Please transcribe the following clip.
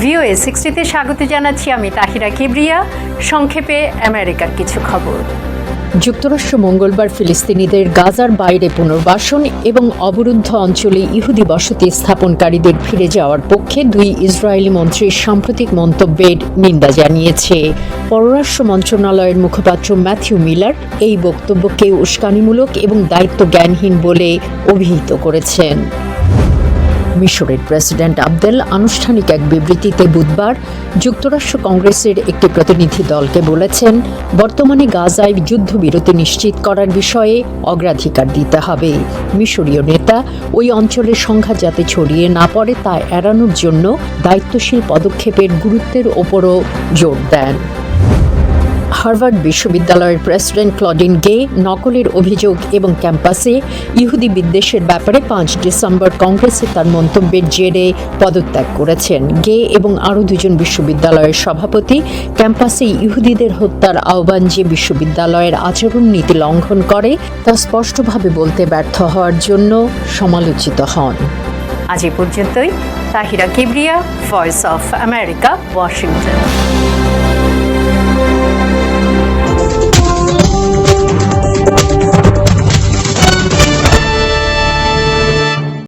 Three সিক্সটিতে স্বাগত জানাচ্ছি আমি তাহিরা কিবরিয়া। সংক্ষেপে আমেরিকার কিছু খবর। যুক্তরাষ্ট্র মঙ্গলবার ফিলিস্তিনিদের গাজার বাইরে পুনর্বাসন এবং অবরুদ্ধ অঞ্চলে ইহুদি বসতি স্থাপনকারীদের ফিরে যাওয়ার পক্ষে দুই ইসরায়েলি মন্ত্রীর সাম্প্রতিক মন্তব্যের নিন্দা জানিয়েছে। পররাষ্ট্র মন্ত্রণালয়ের মুখপাত্র ম্যাথিউ মিলার এই বক্তব্যকে উস্কানিমূলক এবং দায়িত্ব জ্ঞানহীন বলে অভিহিত করেছেন। মিশরের প্রেসিডেন্ট আবদেল আনুষ্ঠানিক এক বিবৃতিতে বুধবার যুক্তরাষ্ট্র কংগ্রেসের একটি প্রতিনিধি দলকে বলেছেন, বর্তমানে গাজায় যুদ্ধবিরতি নিশ্চিত করার বিষয়ে অগ্রাধিকার দিতে হবে। মিশরীয় নেতা ওই অঞ্চলের সংঘাত যাতে ছড়িয়ে না পড়ে তা এড়ানোর জন্য দায়িত্বশীল পদক্ষেপের গুরুত্বের ওপরও জোর দেন। হার্ভার্ড বিশ্ববিদ্যালয়ের প্রেসিডেন্ট ক্লডিন গে নকলের অভিযোগ এবং ক্যাম্পাসে ইহুদি বিদ্বেষের ব্যাপারে পাঁচ ডিসেম্বর কংগ্রেসে তার মন্তব্যের জেরে পদত্যাগ করেছেন। গে এবং আরও দুজন বিশ্ববিদ্যালয়ের সভাপতি ক্যাম্পাসে ইহুদিদের হত্যার আহ্বান যে বিশ্ববিদ্যালয়ের আচরণ নীতি লঙ্ঘন করে, তা স্পষ্টভাবে বলতে ব্যর্থ হওয়ার জন্য সমালোচিত হন। আজ এ পর্যন্তই। Tahira Kibria Voice of America Washington